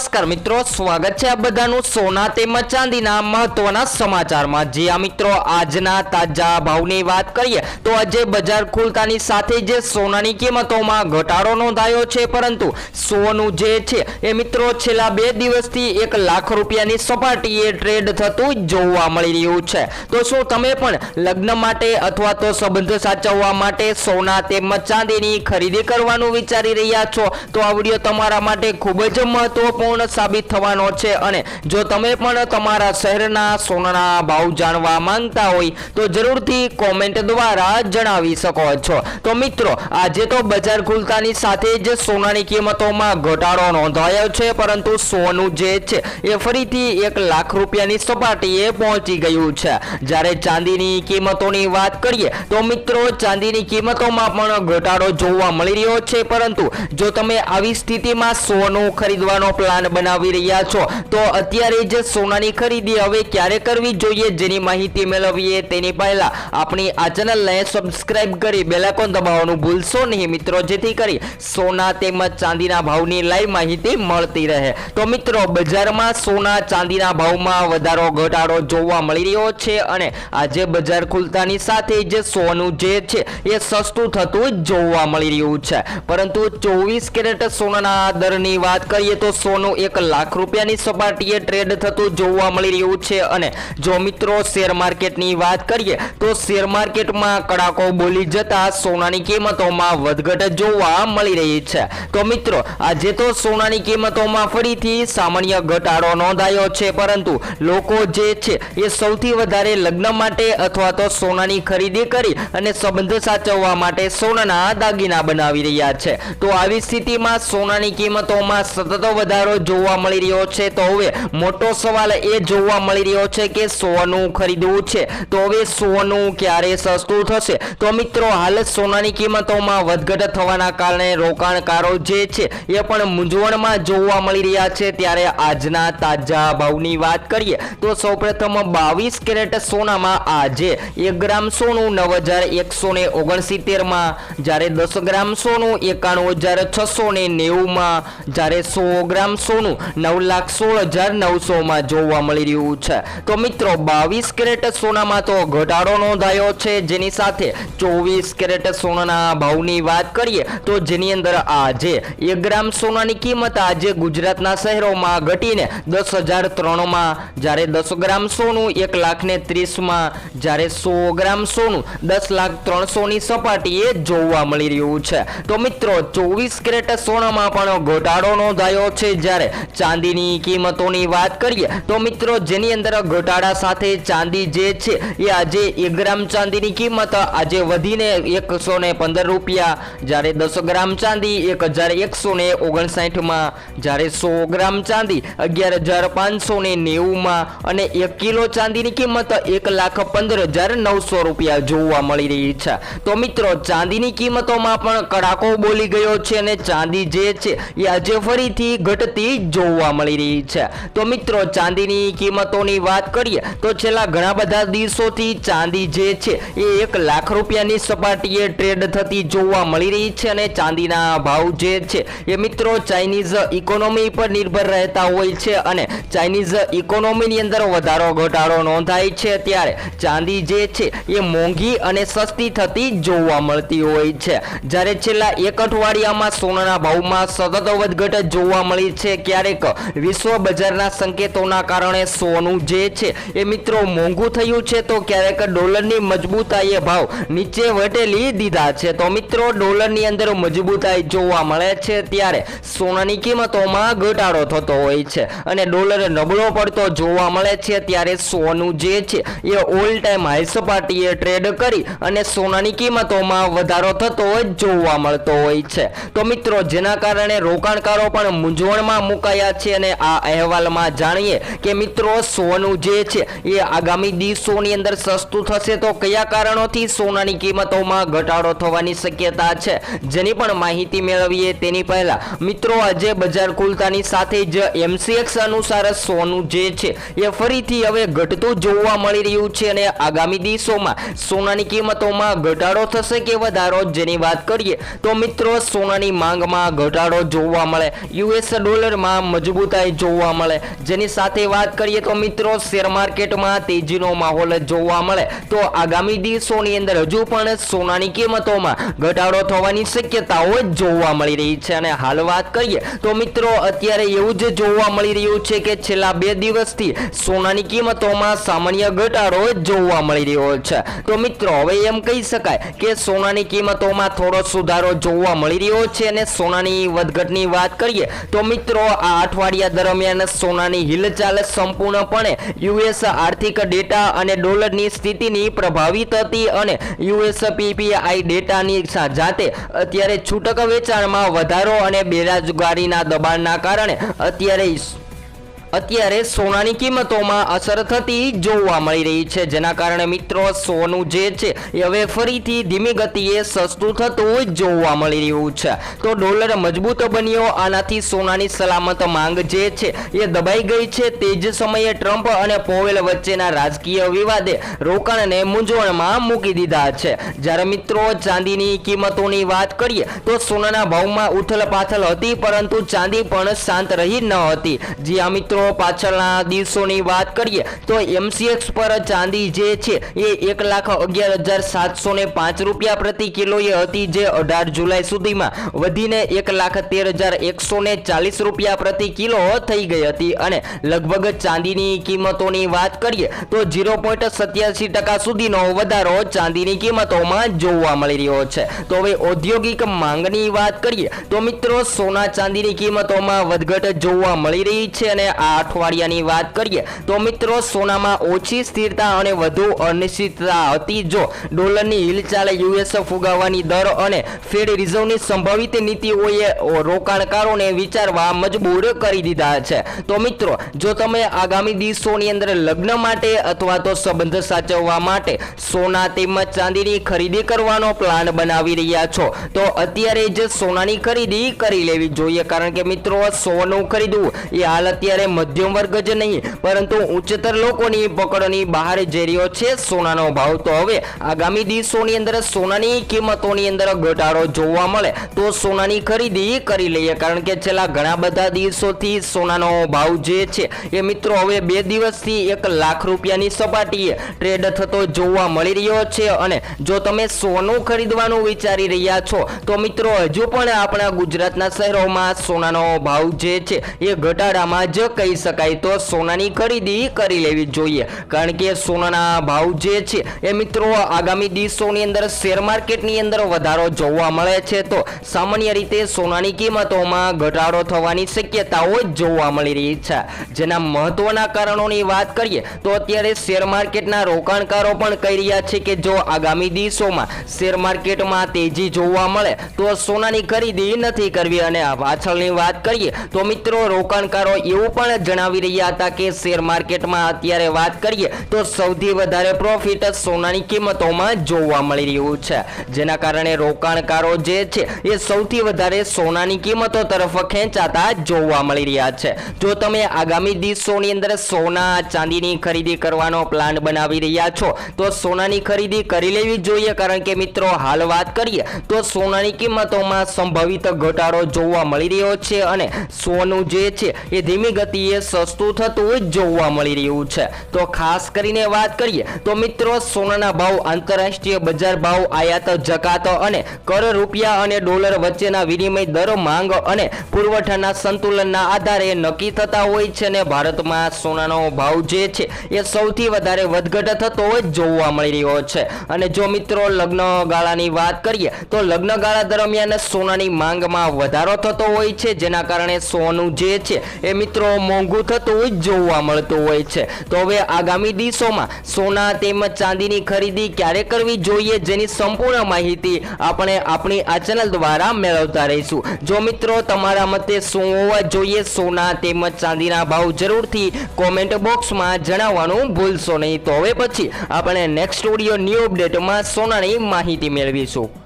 નમસ્કાર મિત્રો, સ્વાગત છે આ બધાનું સોના તેમજ ચાંદીના મહત્વના સમાચારમાં. જે આ મિત્રો, આજના તાજા ભાવની વાત કરીએ તો આજે બજાર ખુલતાની સાથે જે સોનાની કિંમતોમાં ઘટાડો નોંધાયો છે, પરંતુ સોનું જે છે એ મિત્રો છેલ્લા બે દિવસથી એક લાખ રૂપિયાની સપાટીએ ટ્રેડ થતું જોવા મળી રહ્યું છે. તો શું તમે પણ લગ્ન માટે અથવા તો સંબંધ સાચવવા માટે સોના તેમજ ચાંદીની ખરીદી કરવાનું વિચારી રહ્યા છો? તો આ વીડિયો તમારા માટે ખૂબ જ મહત્વપૂર્ણ સાબિત થવાનો છે અને જો તમે પણ તમારા શહેરના સોનાના ભાવ જાણવા માંગતા હોય તો જરૂરથી કોમેન્ટ દ્વારા જણાવી શકો છો. તો મિત્રો, આજે તો બજાર ખુલતાની સાથે જ સોનાની કિંમતોમાં ઘટાડો નોંધાયો છે, પરંતુ સોનું જે છે એ ફરીથી એક લાખ રૂપિયાની સપાટીએ પહોંચી ગયું છે. જ્યારે ચાંદીની કિંમતોની વાત કરીએ, તો મિત્રો, ચાંદીની કિંમતોમાં પણ ઘટાડો જોવા મળી રહ્યો છે, પરંતુ જો તમે આવી સ્થિતિમાં સોનું ખરીદવાનો પ્લાન બનાવી રહ્યા છો. તો અત્યારે જ સોનાની ખરીદી હવે ક્યારે કરવી જોઈએ? જેની માહિતી મેળવીએ તેની પહેલા આપણી આ ચેનલને સબસ્ક્રાઇબ કરી બેલાકોન દબાવવાનું ભૂલશો નહીં મિત્રો. જેથી કરી સોના તેમજ ચાંદીના ભાવની લાઈવ માહિતી મળતી રહે. તો મિત્રો, બજારમાં સોના ચાંદીના ભાવમાં વધારો, ઘટાડો જોવા મળી રહ્યો છે અને આજે બજાર ખુલતાની સાથે જે સોનું જે છે એ સસ્તું થતું જોવા મળી રહ્યું છે. પરંતુ ચોવીસ કેરેટ સોનાના દરની વાત કરીએ તો સોનું એક લાખ રૂપિયાની સપાટીએ ટ્રેડ થતું જોવા મળી રહ્યું છે. અને જો મિત્રો શેર માર્કેટની વાત કરીએ, તો શેર માર્કેટમાં કડાકો બોલી જતા સોનાની કિંમતોમાં વધઘટ જોવા મળી રહી છે. તો મિત્રો, આજે તો સોનાની કિંમતોમાં ફરીથી સામાન્ય ઘટાડો નોંધાયો છે, પરંતુ લોકો જે છે, એ સૌથી વધારે લગ્ન માટે અથવા તો સોનાની ખરીદી કરી અને સંબંધ સાચવવા માટે સોનાના દાગીના બનાવી રહ્યા છે. તો આવી સ્થિતિમાં સોનાની કિંમતોમાં સતત વધારો જોવા મળી રહ્યો છે. તો હવે મોટો સવાલ એ જોવા મળી રહ્યો છે કે સોનું ખરીદવું છે. તો હવે સોનું ક્યારે સસ્તું થશે? તો મિત્રો, હાલ સોનાની કિંમતોમાં વધઘટ થવાના કારણે રોકાણકારો જે છે એ પણ મૂંઝવણમાં જોવા મળી રહ્યા છે. ત્યારે આજના તાજા ભાવની વાત કરીએ તો સૌપ્રથમ બાવીસ કેરેટ સોનામાં આજે એક ગ્રામ સોનું નવ હજાર એકસો ને ઓગણસિત્તેરમાં, જ્યારે દસ ગ્રામ સોનું એકાણું હજાર છસો ને નેવુંમાં, જ્યારે સો ગ્રામ સોનું નવ લાખ સોળ હજાર નવસોમાં જોવા મળી રહ્યું છે. તો મિત્રો, બાવીસ કેરેટ સોનામાં તો ઘટાડો નોંધાયો છે. જેની સાથે ચોવીસ કેરેટ સોનાના ભાવની વાત કરીએ, તો જેની અંદર આજે એક ગ્રામ સોનાની કિંમત આજે ગુજરાતના શહેરોમાં ઘટીને દસ હજાર ત્રણમાં, જ્યારે દસ ગ્રામ સોનું એક લાખ ને ત્રીસમાં, જ્યારે સો ગ્રામ સોનું દસ લાખ ત્રણસોની સપાટીએ જોવા મળી રહ્યું છે. તો મિત્રો, ચોવીસ કેરેટ સોનામાં પણ ઘટાડો નોંધાયો છે. જ્યારે ચાંદીની કિંમતોની વાત કરીએ, તો મિત્રો જેની અંદર ઘટાડા સાથે ચાંદી જે છે, એ આજે એક ગ્રામ ચાંદીની કિંમત આજે વધીને એકસો ને પંદર રૂપિયા. જ્યારે દસ ગ્રામ ચાંદી એક હજાર એકસો ને ઓગણસાઠમાં, જ્યારે સો ગ્રામ ચાંદી અગિયાર હજાર પાંચસો ને નેવુંમાં અને એક કિલો ચાંદીની કિંમત એક લાખ પંદર હજાર નવસો રૂપિયા જોવા મળી રહી છે. તો મિત્રો ચાંદીની કિંમતોમાં પણ કડાકો બોલી ગયો છે અને ચાંદી જે છે, એ આજે ફરીથી ઘટતી જોવા મળી રહી છે. તો મિત્રો, ચાંદીની કિંમતોની વાત કરીએ, તો છેલ્લા ઘણા બધા દિવસોથી ચાંદી જે છે, એ એક લાખ રૂપિયાની સપાટીએ ટ્રેડ થતી જોવા મળી રહી છે અને ચાંદીના ભાવ જે છે, એ મિત્રો ચાઇનીઝ ઇકોનોમી પર નિર્ભર રહેતા હોય છે અને ચાઇનીઝ ઇકોનોમીની અંદર વધારો ઘટાડો નોંધાય છે ત્યારે ચાંદી જે છે, એ મોંઘી અને સસ્તી થતી જોવા મળતી હોય છે. જ્યારે છેલ્લા એક અઠવાડિયામાં સોનાના ભાવમાં સતત વધઘટ જોવા મળી છે ક્યારેક વિશ્વ બજારના સંકેતોના કારણે સોનું જે છે એ મિત્રો મોંઘું થયું છે, તો ક્યારેક ડોલરની મજબૂતાઈએ ભાવ નીચે વટેલી દીધા છે. તો મિત્રો, ડોલરની અંદર મજબૂતાઈ જોવા મળે છે ત્યારે સોનાની કિંમતોમાં ઘટાડો થતો હોય છે અને ડોલર નબળો પડતો જોવા મળે છે ત્યારે સોનું જે છે એ ઓલ ટાઈમ હાઈ સપાટીએ ટ્રેડ કરી અને સોનાની કિંમતોમાં વધારો થતો જોવા મળતો હોય છે. તો મિત્રો, જેના કારણે રોકાણકારો પણ મૂંઝવણમાં મુકાયા છે અને આ અહેવાલમાં જાણીએ કે મિત્રો, સોનું જે છે એ આગામી દિવસોની અંદર સસ્તું થશે. તો કયા કારણોથી સોનાની કિંમતોમાં ઘટાડો થવાની શક્યતા છે? જેની પણ માહિતી મેળવીએ તેની પહેલા, મિત્રો, આજે બજાર ખુલતાની સાથે જ એમસીએક્સ અનુસાર સોનું જે છે એ ફરીથી હવે ઘટતું જોવા મળી રહ્યું છે અને આગામી દિવસોમાં સોનાની કિંમતોમાં ઘટાડો થશે કે વધારો? જેની વાત કરીએ, તો મિત્રો, સોનાની માંગમાં ઘટાડો જોવા મળે. યુએસ ડોલર ડોલરમાં મજબૂતાઈ જોવા મળે. જેની સાથે વાત કરીએ તો મિત્રો, શેર માર્કેટમાં તેજીનો માહોલ જોવા મળે. તો આગામી દિવસોની અંદર હજુ પણ સોનાની કિંમતોમાં ઘટાડો થવાની શક્યતાઓ જોવા મળી રહી છે. અને હાલ વાત કરીએ તો મિત્રો, અત્યારે એવું જ જોવા મળી રહ્યું છે કે છેલ્લા બે દિવસથી સોનાની કિંમતોમાં સામાન્ય ઘટાડો જોવા મળી રહ્યો છે. તો મિત્રો, હવે એમ કહી શકાય કે સોનાની કિંમતોમાં થોડો સુધારો જોવા મળી રહ્યો છે. અને સોનાની વધઘટની વાત કરીએ તો મિત્રો આ અઠવાડિયા દરમિયાન સોનાની હિલચાલ સંપૂર્ણપણે યુએસ આર્થિક ડેટા અને ડોલરની સ્થિતિની પ્રભાવિત હતી અને યુએસ પીપીઆઈ ડેટાની જાતે અત્યારે છૂટક વેચાણમાં વધારો અને બેરોજગારીના દબાણના કારણે અત્યારે અત્યારે સોનાની કિંમતોમાં અસર થતી જોવા મળી રહી છે. જેના કારણે મિત્રો, સોનું જે છે એ હવે ફરીથી ધીમી ગતિએ સસ્તું થતું જોવા મળી રહ્યું છે. તો ડોલર મજબૂત બન્યો. આનાથી સોનાની સલામત માંગ જે છે એ દબાઈ ગઈ છે. તે જ સમયે ટ્રમ્પ અને પોવેલ વચ્ચેના રાજકીય વિવાદે રોકાણને મૂંઝવણમાં મૂકી દીધા છે. જ્યારે મિત્રો, ચાંદીની કિંમતોની વાત કરીએ, તો સોનાના ભાવમાં ઉથલપાથલ હતી, પરંતુ ચાંદી પણ શાંત રહી ન હતી. જ્યાં મિત્રો પાછળના દિવસોની વાત કરીએ તો એમસીએક્સ પર ચાંદી જે છે એ એક લાખ અગિયાર હજાર સાતસો ને પાંચ રૂપિયા પ્રતિ કિલોએ હતી, જે અઢાર જુલાઈ સુધીમાં વધીને એક લાખ તેર હજાર એકસો ને ચાલીસ રૂપિયા પ્રતિ કિલો થઈ ગઈ હતી. અને લગભગ ચાંદીની કિંમતોની વાત કરીએ તો ઝીરો પોઈન્ટ સત્યાસી ટકા સુધીનો વધારો ચાંદીની કિંમતોમાં જોવા મળી રહ્યો છે. તો હવે ઔદ્યોગિક માંગની વાત કરીએ તો મિત્રો, સોના ચાંદીની કિંમતોમાં વધઘટ જોવા મળી રહી છે અને આ અઠવાડિયાની વાત કરીએ તો મિત્રો સોનામાં ઓછી સ્થિરતા અને વધુ અનિશ્ચિતતા હતી. જો ડોલરની હિલચાલે યુએસ ફુગાવવાની દર અને ફેડ રિઝર્વની સંભવિત નીતિઓએ રોકાણકારોને વિચારવા મજબૂર કરી દીધા છે. તો મિત્રો, જો તમે આગામી દિવસોની અંદર લગ્ન માટે અથવા તો સંબંધ સાચવવા માટે સોના તેમજ ચાંદીની ખરીદી કરવાનો પ્લાન બનાવી રહ્યા છો, તો અત્યારે જ સોનાની ખરીદી કરી લેવી જોઈએ. કારણ કે મિત્રો, સોનું ખરીદવું એ હાલ અત્યારે મધ્યમ વર્ગ જ નહીં, પરંતુ ઉચ્ચતર લોકોની પકડની બહાર જઈ રહ્યો છે સોનાનો ભાવ. તો હવે આગામી દિવસોની અંદર સોનાની કિંમતોની અંદર ઘટાડો જોવા મળે. તો સોનાની ખરીદી કરી લઈએ, કારણ કે છેલ્લા ઘણા બધા દિવસોથી સોનાનો ભાવ જે છે એ મિત્રો હવે બે દિવસથી એક લાખ રૂપિયાની સપાટીએ ટ્રેડ થતો જોવા મળી રહ્યો છે. અને જો તમે સોનું ખરીદવાનું વિચારી રહ્યા છો, તો મિત્રો હજુ પણ આપણા ગુજરાતના શહેરોમાં સોનાનો ભાવ જે છે એ ઘટાડામાં જ કહી શકાય તો સોનાની ખરીદી કરી લેવી જોઈએ. કારણ કે સોનાના ભાવ જે છે, એ મિત્રો આગામી દિવસોની અંદર શેર માર્કેટની અંદર વધારો જોવા મળે છે. તો સામાન્ય રીતે સોનાની કિંમતોમાં ઘટાડો થવાની શક્યતાઓ જોવા મળી રહી છે. જેના મહત્વના કારણોની વાત કરીએ, તો અત્યારે શેર માર્કેટના રોકાણકારો પણ કહી રહ્યા છે કે જો આગામી દિવસોમાં શેર માર્કેટમાં તેજી જોવા મળે, તો સોનાની ખરીદી નથી કરવી. અને પાછળની વાત કરીએ, તો મિત્રો રોકાણકારો એવું પણ જણાવી રહ્યા હતા કે શેર માર્કેટમાં અત્યારે વાત કરીએ તો સૌથી વધારે પ્રોફિટ સોનાની કિંમતોમાં જોવા મળી રહ્યું છે. જેના કારણે રોકાણકારો જે છે, એ સૌથી વધારે સોનાની કિંમતો તરફ ખેંચાતા જોવા મળી રહ્યા છે. જો તમે આગામી દિવસોની અંદર સોના ચાંદીની ખરીદી કરવાનો પ્લાન બનાવી રહ્યા છો, તો સોનાની ખરીદી કરી લેવી જોઈએ. કારણ કે મિત્રો, હાલ વાત કરીએ તો સોનાની કિંમતોમાં સંભવિત ઘટાડો જોવા મળી રહ્યો છે અને સોનું જે છે, એ ધીમી ગતિએ સસ્તું થતું જોવા મળી રહ્યું છે. તો ખાસ કરીને વાત કરીએ, તો મિત્રો સોનાના ભાવ, આંતરરાષ્ટ્રીય બજાર ભાવ, આયાત, જકાત અને કર રૂપિયા અને ડોલર વચ્ચેના વિનિમય દર માંગ અને પુરવઠાના સંતુલનના આધારે નક્કી થતા હોય છે અને ભારતમાં સોનાનો ભાવ જે છે એ સૌથી વધારે વધઘટ થતો જોવા મળી રહ્યો છે. અને જો મિત્રો લગ્ન ગાળાની વાત કરીએ, તો લગ્ન ગાળા દરમિયાન સોનાની માંગમાં વધારો થતો હોય છે, જેના કારણે સોનું જે છે એ મિત્રો મોંઘું થતું જોવા મળતું હોય છે. તો હવે આગામી દિવસોમાં સોના તેમજ ચાંદીની ખરીદી ક્યારે કરવી જોઈએ જેની સંપૂર્ણ માહિતી આપણે આપણી આ ચેનલ દ્વારા મેળવતા રહીશું. જો મિત્રો તમારા મતે શું હોવા જોઈએ, સોના તેમજ ચાંદીના ભાવ જરૂરથી કોમેન્ટ બોક્સમાં જણાવવાનું ભૂલશો નહીં. તો હવે પછી આપણે નેક્સ્ટ ઓડિયો ન્યૂ અપડેટમાં સોનાની માહિતી મેળવીશું.